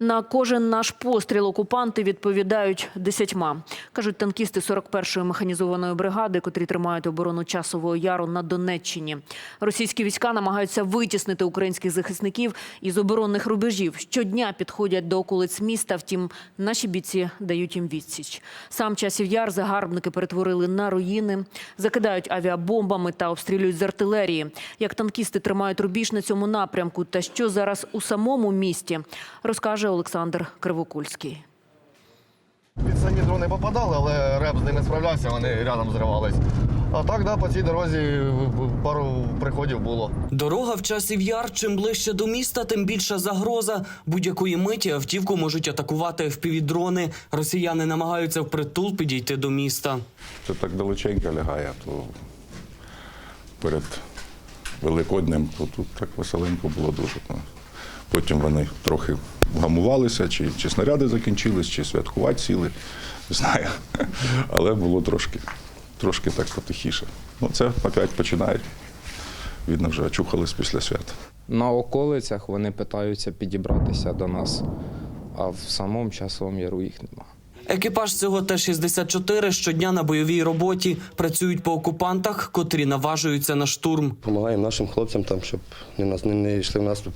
На кожен наш постріл окупанти відповідають десятьма. Кажуть танкісти 41-ї механізованої бригади, котрі тримають оборону часового яру на Донеччині. Російські війська намагаються витіснити українських захисників із оборонних рубежів. Щодня підходять до околиць міста. Втім, наші бійці дають їм відсіч. Сам часів яр загарбники перетворили на руїни, закидають авіабомбами та обстрілюють з артилерії. Як танкісти тримають рубіж на цьому напрямку, та що зараз у самому місті, розкаже Олександр Кривокульський. Під самі дрони попадали, але реп з ними справлявся, вони рядом зривались. А так, да, по цій дорозі пару приходів було. Дорога в часів яр. Чим ближче до міста, тим більша загроза. Будь-якої миті автівку можуть атакувати FPV-дрони. Росіяни намагаються впритул підійти до міста. Це так далеченько лягає, то перед Великоднем то тут так веселенько було дуже. Ну, Потім вони трохи вгамувалися, чи, чи снаряди закінчились, чи святкувати сіли. Не знаю. Але було трошки, трошки так потихіше. Ну, це опять починають. Видно, вже очухались після свята. На околицях вони питаються підібратися до нас, а в самому часовому яру їх нема. Екіпаж цього Т-64 щодня на бойовій роботі працюють по окупантах, котрі наважуються на штурм. Помагаємо нашим хлопцям, там, щоб не, нас, не, не йшли в наступ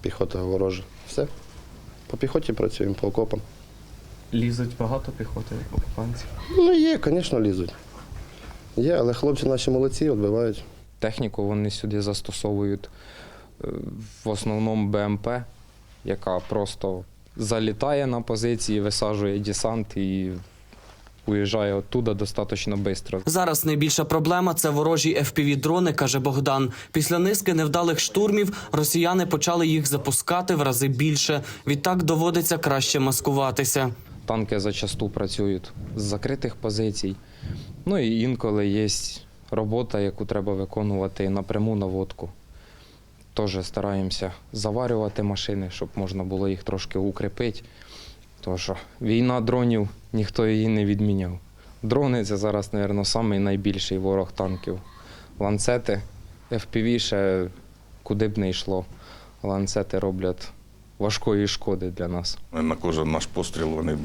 піхота ворожа. Все. По піхоті працюємо, по окопам. Лізуть багато піхоти окупантів. Ну, є, звісно, лізуть. Є, але хлопці наші молодці, відбивають. Техніку вони сюди застосовують е, в основному БМП, яка просто залітає на позиції, висаджує десант і уїжджає оттуда достатньо швидко. Зараз найбільша проблема це ворожі FPV-дрони, каже Богдан. Після низки невдалих штурмів росіяни почали їх запускати в рази більше. Відтак доводиться краще маскуватися. Танки зачасту працюють з закритих позицій. Ну і інколи є робота, яку треба виконувати напряму наводку. Теж стараємося заварювати машини, щоб можна було їх трошки укріпити. Тому що війна дронів ніхто її не відміняв. Дрони це зараз, мабуть, найбільший ворог танків. Ланцети, FPV ще куди б не йшло. Ланцети роблять важкої шкоди для нас. На кожен наш постріл вони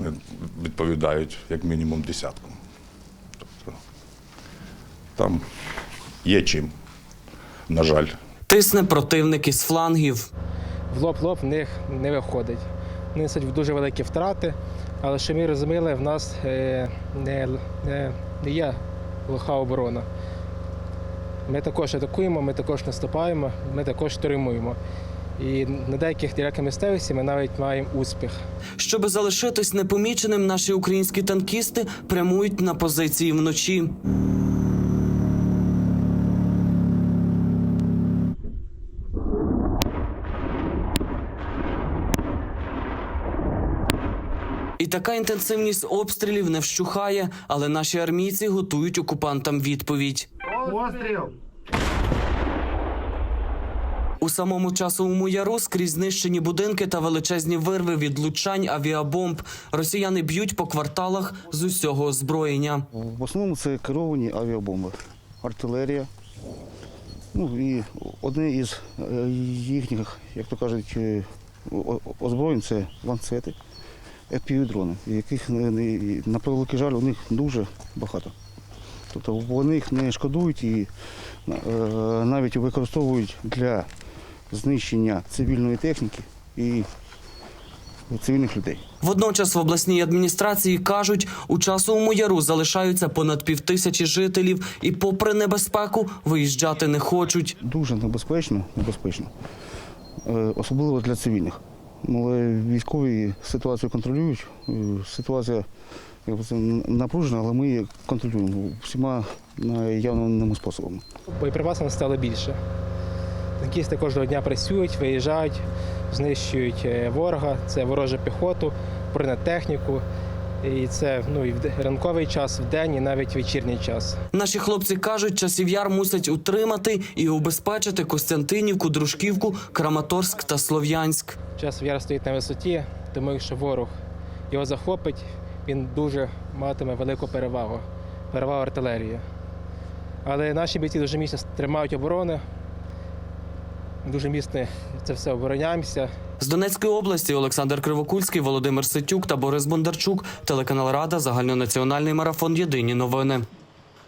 відповідають як мінімум десятком. Тобто там є чим, на жаль. Тисне противник із флангів. в лоб-лоб в них не виходить. Несуть дуже великі втрати, але що ми розуміли, в нас е, не, не, не є лиха оборона. Ми також атакуємо, ми також наступаємо, ми також штурмуємо. І на деяких ділянках місцевості ми навіть маємо успіх. Щоби залишитись непоміченим, наші українські танкісти прямують на позиції вночі. І така інтенсивність обстрілів не вщухає, але наші армійці готують окупантам відповідь. У самому часовому яру скрізь знищені будинки та величезні вирви від влучань авіабомб. Росіяни б'ють по кварталах з усього озброєння. В основному це керовані авіабомби, артилерія. Ну і одне із е, їхніх, як то кажуть, е, озброєнь це ланцети, FPV-дрони, яких на превеликий жаль у них дуже багато. Тобто вони їх не шкодують і е, навіть використовують для знищення цивільної техніки і цивільних людей. Водночас в обласній адміністрації кажуть, у часовому яру залишаються понад півтисячі жителів, і, попри небезпеку, виїжджати не хочуть. дуже небезпечно, небезпечно, е, особливо для цивільних. Але військові ситуацію контролюють. Е, Ситуація напружена, але ми її контролюємо всіма наявними способами. Боєприпасам стало більше. Танкісти кожного дня працюють, виїжджають, знищують е, ворога, це ворожу піхоту, бронетехніку. І це ну, і в ранковий час, в день, і навіть вечірній час. Наші хлопці кажуть, часів яр мусять утримати і убезпечити Костянтинівку, Дружківку, Краматорськ та Слов'янськ. Час яр стоїть на висоті, тому якщо ворог його захопить, він дуже матиме велику перевагу, перевагу артилерії. Але наші бійці дуже міцно тримають оборони, дуже міцно це все обороняємося З Донецької області Олександр Кривокульський, Володимир Ситюк та Борис Бондарчук. Телеканал Рада. Загальнонаціональний марафон. Єдині новини.